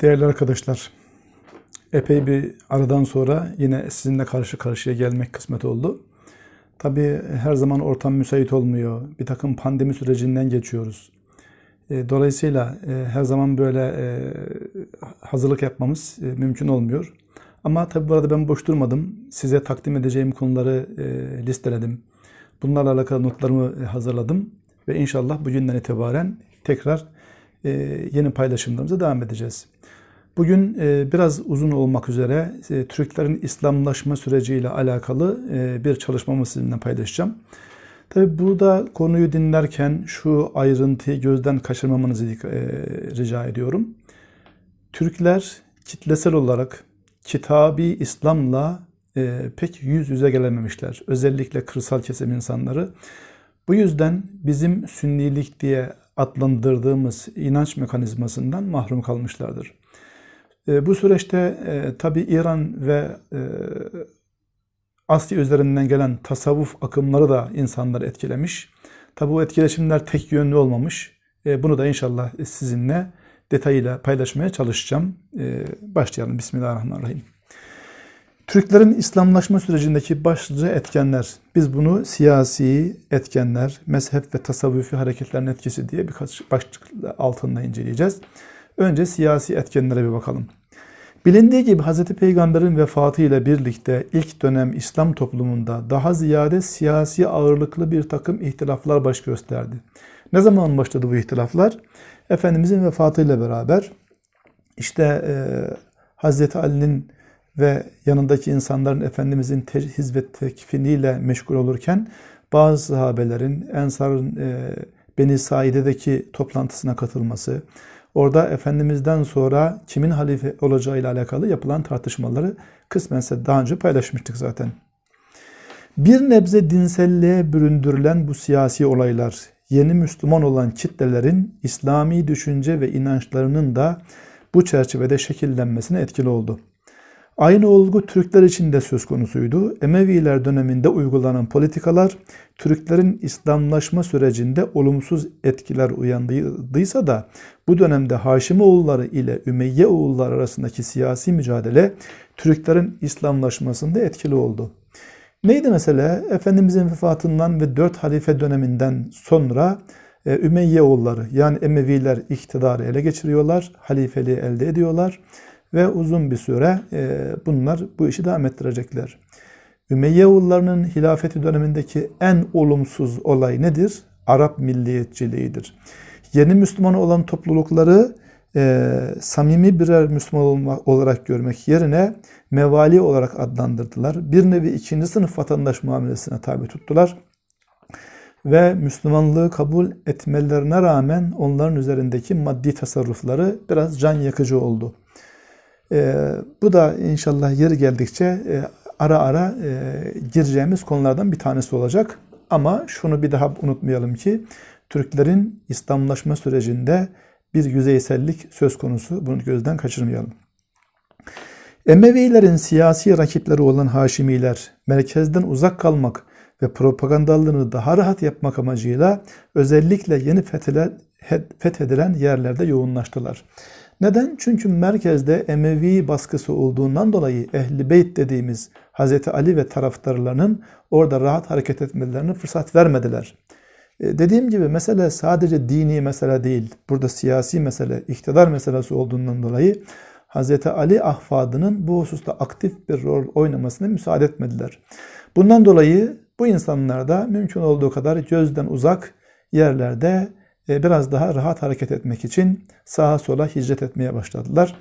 Değerli arkadaşlar, epey bir aradan sonra yine sizinle karşı karşıya gelmek kısmet oldu. Tabii her zaman ortam müsait olmuyor. Bir takım pandemi sürecinden geçiyoruz. E, Dolayısıyla e, her zaman böyle e, hazırlık yapmamız mümkün olmuyor. Ama tabii bu arada ben boş durmadım. Size takdim edeceğim konuları listeledim. Bunlarla alakalı notlarımı hazırladım. Ve inşallah bugünden itibaren tekrar yeni paylaşımlarımıza devam edeceğiz. Bugün e, biraz uzun olmak üzere e, Türklerin İslamlaşma süreciyle alakalı e, bir çalışmamı sizinle paylaşacağım. Tabi burada konuyu dinlerken şu ayrıntıyı gözden kaçırmamanızı e, rica ediyorum. Türkler kitlesel olarak kitabi İslam'la e, pek yüz yüze gelememişler. Özellikle kırsal kesim insanları. Bu yüzden bizim sünnilik diye adlandırdığımız inanç mekanizmasından mahrum kalmışlardır. E, bu süreçte e, tabi İran ve e, Asya üzerinden gelen tasavvuf akımları da insanları etkilemiş. Tabi bu etkileşimler tek yönlü olmamış. E, bunu da inşallah sizinle detayıyla paylaşmaya çalışacağım. Başlayalım. Bismillahirrahmanirrahim. Türklerin İslamlaşma sürecindeki başlıca etkenler, biz bunu siyasi etkenler, mezhep ve tasavvufi hareketlerin etkisi diye birkaç başlık altında inceleyeceğiz. Önce siyasi etkenlere bir bakalım. Bilindiği gibi Hz. Peygamber'in vefatı ile birlikte ilk dönem İslam toplumunda daha ziyade siyasi ağırlıklı bir takım ihtilaflar baş gösterdi. Ne zaman başladı bu ihtilaflar? Efendimizin vefatıyla beraber işte e, Hz. Ali'nin ve yanındaki insanların Efendimizin terhiz ve tekfiniyle meşgul olurken bazı sahabelerin Ensar'ın e, Beni Saide'deki toplantısına katılması, orada Efendimiz'den sonra kimin halife olacağıyla alakalı yapılan tartışmaları kısmen daha önce paylaşmıştık zaten. Bir nebze dinselliğe büründürülen bu siyasi olaylar, yeni Müslüman olan kitlelerin İslami düşünce ve inançlarının da bu çerçevede şekillenmesine etkili oldu. Aynı olgu Türkler için de söz konusuydu. Emeviler döneminde uygulanan politikalar Türklerin İslamlaşma sürecinde olumsuz etkiler uyandıysa da bu dönemde Haşimoğulları ile Ümeyye oğulları arasındaki siyasi mücadele Türklerin İslamlaşmasında etkili oldu. Neydi mesela? Efendimizin vefatından ve dört halife döneminden sonra e, Ümeyye oğulları yani Emeviler iktidarı ele geçiriyorlar, halifeliği elde ediyorlar ve uzun bir süre e, bunlar bu işi devam ettirecekler. Ümeyyeoğullarının hilafeti dönemindeki en olumsuz olay nedir? Arap milliyetçiliğidir. Yeni Müslüman olan toplulukları e, samimi birer Müslüman olarak görmek yerine mevali olarak adlandırdılar. Bir nevi ikinci sınıf vatandaş muamelesine tabi tuttular. Ve Müslümanlığı kabul etmelerine rağmen onların üzerindeki maddi tasarrufları biraz can yakıcı oldu. E, bu da inşallah yeri geldikçe e, ara ara e, gireceğimiz konulardan bir tanesi olacak. Ama şunu bir daha unutmayalım ki Türklerin İslamlaşma sürecinde bir yüzeysellik söz konusu. Bunu gözden kaçırmayalım. Emevilerin siyasi rakipleri olan Haşimiler merkezden uzak kalmak ve propagandalığını daha rahat yapmak amacıyla özellikle yeni fethedilen yerlerde yoğunlaştılar. Neden? Çünkü merkezde Emevi baskısı olduğundan dolayı Ehli Beyt dediğimiz Hz. Ali ve taraftarlarının orada rahat hareket etmelerine fırsat vermediler. E, dediğim gibi mesele sadece dini mesele değil. Burada siyasi mesele, iktidar meselesi olduğundan dolayı Hz. Ali ahfadının bu hususta aktif bir rol oynamasına müsaade etmediler. Bundan dolayı bu insanlar da mümkün olduğu kadar gözden uzak yerlerde biraz daha rahat hareket etmek için sağa sola hicret etmeye başladılar.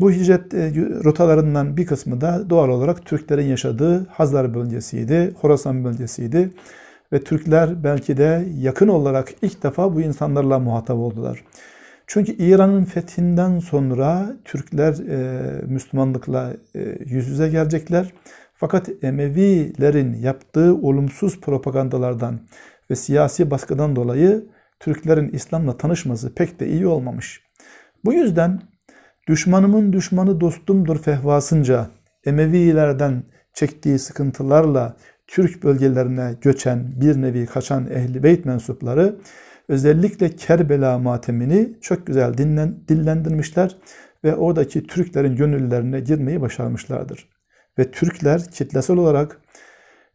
Bu hicret e, rotalarından bir kısmı da doğal olarak Türklerin yaşadığı Hazar bölgesiydi, Horasan bölgesiydi. Ve Türkler belki de yakın olarak ilk defa bu insanlarla muhatap oldular. Çünkü İran'ın fethinden sonra Türkler e, Müslümanlıkla e, yüz yüze gelecekler. Fakat Emevilerin yaptığı olumsuz propagandalardan ve siyasi baskıdan dolayı Türklerin İslam'la tanışması pek de iyi olmamış. Bu yüzden düşmanımın düşmanı dostumdur fehvasınca Emevilerden çektiği sıkıntılarla Türk bölgelerine göçen bir nevi kaçan ehli beyt mensupları özellikle Kerbela matemini çok güzel dinlen, dillendirmişler ve oradaki Türklerin gönüllerine girmeyi başarmışlardır. Ve Türkler kitlesel olarak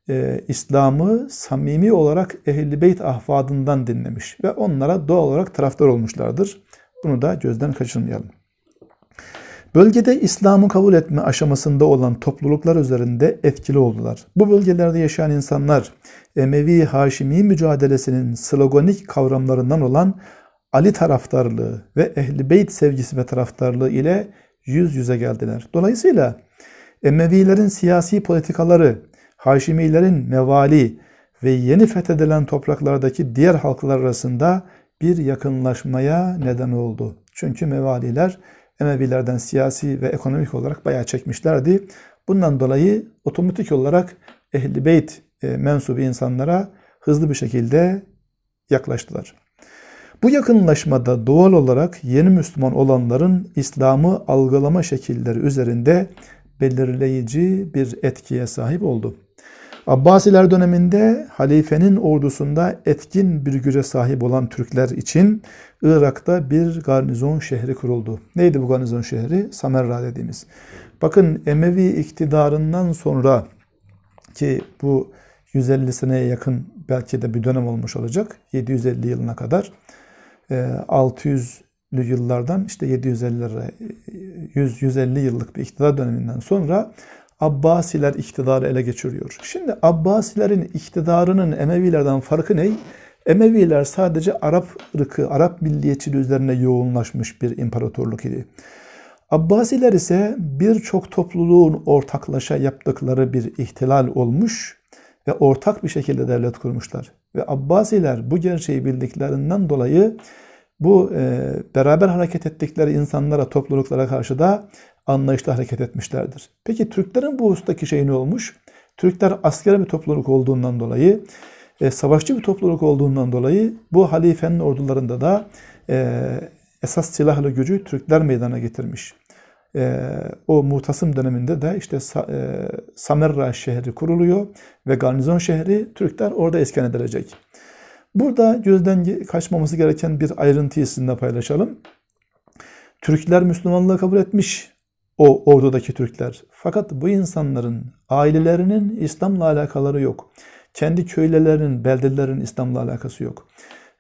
e, İslam'ı samimi olarak Ehl-i Beyt ahvadından dinlemiş ve onlara doğal olarak taraftar olmuşlardır. Bunu da gözden kaçırmayalım. Bölgede İslam'ı kabul etme aşamasında olan topluluklar üzerinde etkili oldular. Bu bölgelerde yaşayan insanlar Emevi Haşimi mücadelesinin sloganik kavramlarından olan Ali taraftarlığı ve Ehl-i Beyt sevgisi ve taraftarlığı ile yüz yüze geldiler. Dolayısıyla Emevilerin siyasi politikaları, Haşimilerin mevali ve yeni fethedilen topraklardaki diğer halklar arasında bir yakınlaşmaya neden oldu. Çünkü mevaliler Emevilerden siyasi ve ekonomik olarak bayağı çekmişlerdi. Bundan dolayı otomatik olarak Ehl-i Beyt e, mensubu insanlara hızlı bir şekilde yaklaştılar. Bu yakınlaşmada doğal olarak yeni Müslüman olanların İslam'ı algılama şekilleri üzerinde belirleyici bir etkiye sahip oldu. Abbasiler döneminde halifenin ordusunda etkin bir güce sahip olan Türkler için Irak'ta bir garnizon şehri kuruldu. Neydi bu garnizon şehri? Samerra dediğimiz. Bakın Emevi iktidarından sonra ki bu 150 seneye yakın belki de bir dönem olmuş olacak. 750 yılına kadar 600'lü e, yıllardan işte 750'lere 100 150 yıllık bir iktidar döneminden sonra Abbasiler iktidarı ele geçiriyor. Şimdi Abbasilerin iktidarının Emevilerden farkı ne? Emeviler sadece Arap ırkı, Arap milliyetçiliği üzerine yoğunlaşmış bir imparatorluk idi. Abbasiler ise birçok topluluğun ortaklaşa yaptıkları bir ihtilal olmuş ve ortak bir şekilde devlet kurmuşlar. Ve Abbasiler bu gerçeği bildiklerinden dolayı bu e, beraber hareket ettikleri insanlara, topluluklara karşı da anlayışla hareket etmişlerdir. Peki Türklerin bu ustaki şey ne olmuş? Türkler askeri bir topluluk olduğundan dolayı, e, savaşçı bir topluluk olduğundan dolayı bu halifenin ordularında da e, esas silahlı gücü Türkler meydana getirmiş. E, o Mutasım döneminde de işte e, Samerra şehri kuruluyor ve garnizon şehri Türkler orada iskan edilecek. Burada gözden kaçmaması gereken bir ayrıntıyı sizinle paylaşalım. Türkler Müslümanlığı kabul etmiş o ordudaki Türkler. Fakat bu insanların ailelerinin İslam'la alakaları yok. Kendi köylelerinin, beldelerinin İslam'la alakası yok.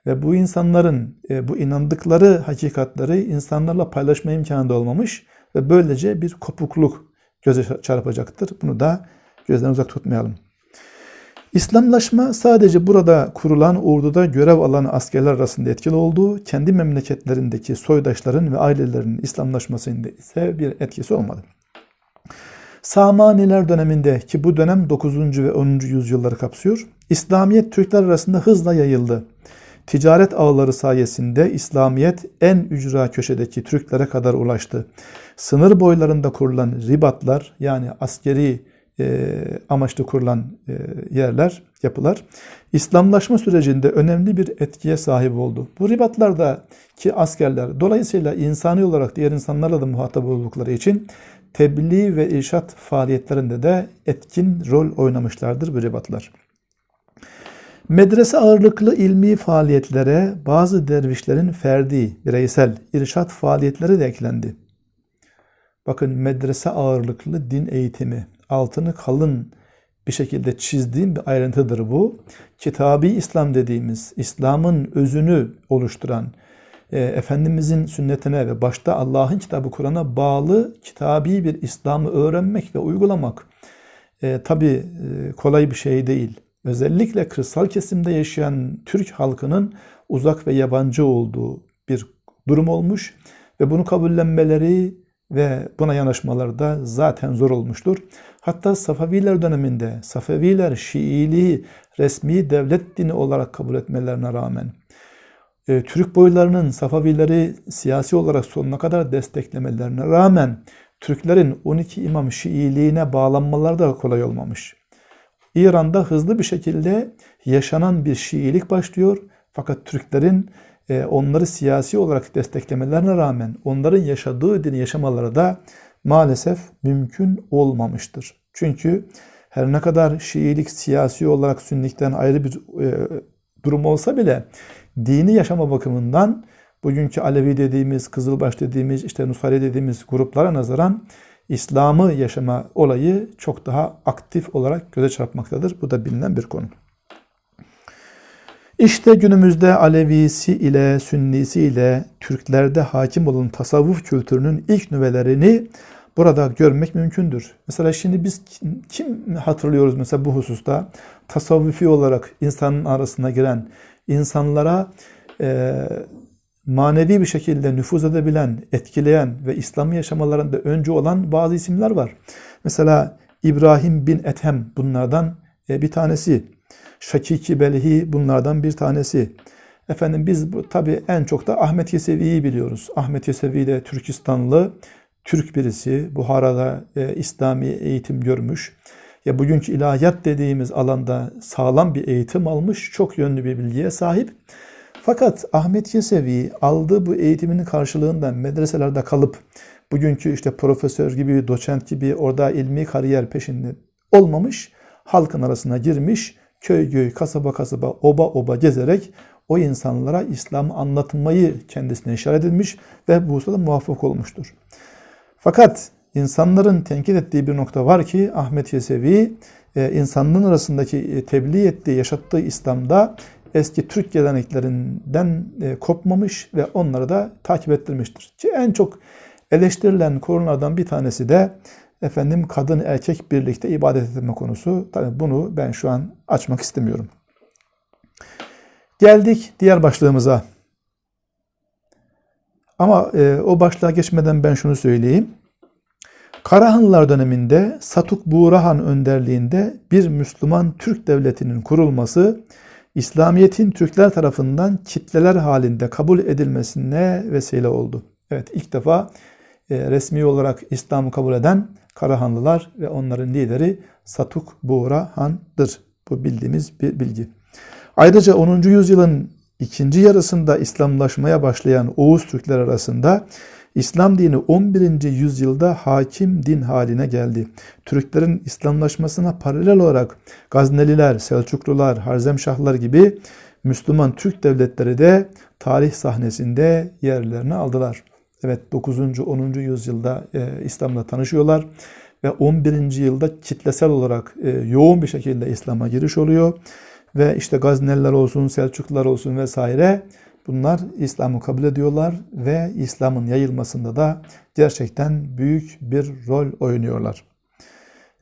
Ve bu insanların e, bu inandıkları hakikatleri insanlarla paylaşma imkanı da olmamış ve böylece bir kopukluk göze çarpacaktır. Bunu da gözden uzak tutmayalım. İslamlaşma sadece burada kurulan orduda görev alan askerler arasında etkili olduğu, kendi memleketlerindeki soydaşların ve ailelerin İslamlaşmasında ise bir etkisi olmadı. Samaniler döneminde ki bu dönem 9. ve 10. yüzyılları kapsıyor, İslamiyet Türkler arasında hızla yayıldı. Ticaret ağları sayesinde İslamiyet en ücra köşedeki Türklere kadar ulaştı. Sınır boylarında kurulan ribatlar yani askeri e, amaçlı kurulan e, yerler, yapılar İslamlaşma sürecinde önemli bir etkiye sahip oldu. Bu ribatlardaki askerler dolayısıyla insani olarak diğer insanlarla da muhatap oldukları için tebliğ ve irşat faaliyetlerinde de etkin rol oynamışlardır bu ribatlar. Medrese ağırlıklı ilmi faaliyetlere bazı dervişlerin ferdi, bireysel irşat faaliyetleri de eklendi. Bakın medrese ağırlıklı din eğitimi, altını kalın bir şekilde çizdiğim bir ayrıntıdır bu. Kitabi İslam dediğimiz, İslam'ın özünü oluşturan, e, Efendimizin sünnetine ve başta Allah'ın kitabı Kur'an'a bağlı kitabi bir İslam'ı öğrenmek ve uygulamak e, tabi e, kolay bir şey değil. Özellikle kırsal kesimde yaşayan Türk halkının uzak ve yabancı olduğu bir durum olmuş ve bunu kabullenmeleri ve buna yanaşmaları da zaten zor olmuştur. Hatta Safaviler döneminde Safeviler Şiiliği resmi devlet dini olarak kabul etmelerine rağmen e, Türk boylarının Safavileri siyasi olarak sonuna kadar desteklemelerine rağmen Türklerin 12 imam Şiiliğine bağlanmaları da kolay olmamış. İran'da hızlı bir şekilde yaşanan bir Şiilik başlıyor. Fakat Türklerin e, onları siyasi olarak desteklemelerine rağmen onların yaşadığı dini yaşamaları da maalesef mümkün olmamıştır. Çünkü her ne kadar Şiilik siyasi olarak Sünnikten ayrı bir e, durum olsa bile dini yaşama bakımından bugünkü Alevi dediğimiz, Kızılbaş dediğimiz, işte Nusayri dediğimiz gruplara nazaran İslam'ı yaşama olayı çok daha aktif olarak göze çarpmaktadır. Bu da bilinen bir konu. İşte günümüzde Alevisi ile Sünnisi ile Türklerde hakim olan tasavvuf kültürünün ilk nüvelerini burada görmek mümkündür. Mesela şimdi biz kim, hatırlıyoruz mesela bu hususta tasavvufi olarak insanın arasına giren, insanlara e, manevi bir şekilde nüfuz edebilen, etkileyen ve İslam'ı yaşamalarında öncü olan bazı isimler var. Mesela İbrahim bin Ethem bunlardan e, bir tanesi. Şakiki Belhi bunlardan bir tanesi. Efendim biz bu tabii en çok da Ahmet Yesevi'yi biliyoruz. Ahmet Yesevi de Türkistanlı, Türk birisi. Buhara'da e, İslami eğitim görmüş. Ya bugünkü ilahiyat dediğimiz alanda sağlam bir eğitim almış, çok yönlü bir bilgiye sahip. Fakat Ahmet Yesevi aldığı bu eğitiminin karşılığında medreselerde kalıp bugünkü işte profesör gibi, doçent gibi orada ilmi kariyer peşinde olmamış, halkın arasına girmiş, köy köy, kasaba kasaba, oba oba gezerek o insanlara İslam'ı anlatmayı kendisine işaret edilmiş ve bu hususda muvaffak olmuştur. Fakat insanların tenkit ettiği bir nokta var ki Ahmet Yesevi e, insanlığın arasındaki e, tebliğ ettiği, yaşattığı İslam'da eski Türk geleneklerinden e, kopmamış ve onları da takip ettirmiştir. Ki en çok eleştirilen konulardan bir tanesi de efendim kadın erkek birlikte ibadet etme konusu. Tabii bunu ben şu an açmak istemiyorum. Geldik diğer başlığımıza. Ama e, o başlığa geçmeden ben şunu söyleyeyim. Karahanlılar döneminde Satuk Buğrahan önderliğinde bir Müslüman Türk devletinin kurulması İslamiyet'in Türkler tarafından kitleler halinde kabul edilmesine vesile oldu. Evet ilk defa e, resmi olarak İslam'ı kabul eden Karahanlılar ve onların lideri Satuk Buğra Han'dır. Bu bildiğimiz bir bilgi. Ayrıca 10. yüzyılın ikinci yarısında İslamlaşmaya başlayan Oğuz Türkler arasında İslam dini 11. yüzyılda hakim din haline geldi. Türklerin İslamlaşmasına paralel olarak Gazneliler, Selçuklular, Harzemşahlar gibi Müslüman Türk devletleri de tarih sahnesinde yerlerini aldılar. Evet 9. 10. yüzyılda e, İslam'la tanışıyorlar ve 11. yılda kitlesel olarak e, yoğun bir şekilde İslam'a giriş oluyor. Ve işte Gazneliler olsun, Selçuklular olsun vesaire bunlar İslam'ı kabul ediyorlar ve İslam'ın yayılmasında da gerçekten büyük bir rol oynuyorlar.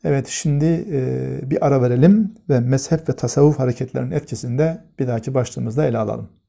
Evet şimdi e, bir ara verelim ve mezhep ve tasavvuf hareketlerinin etkisinde bir dahaki başlığımızda ele alalım.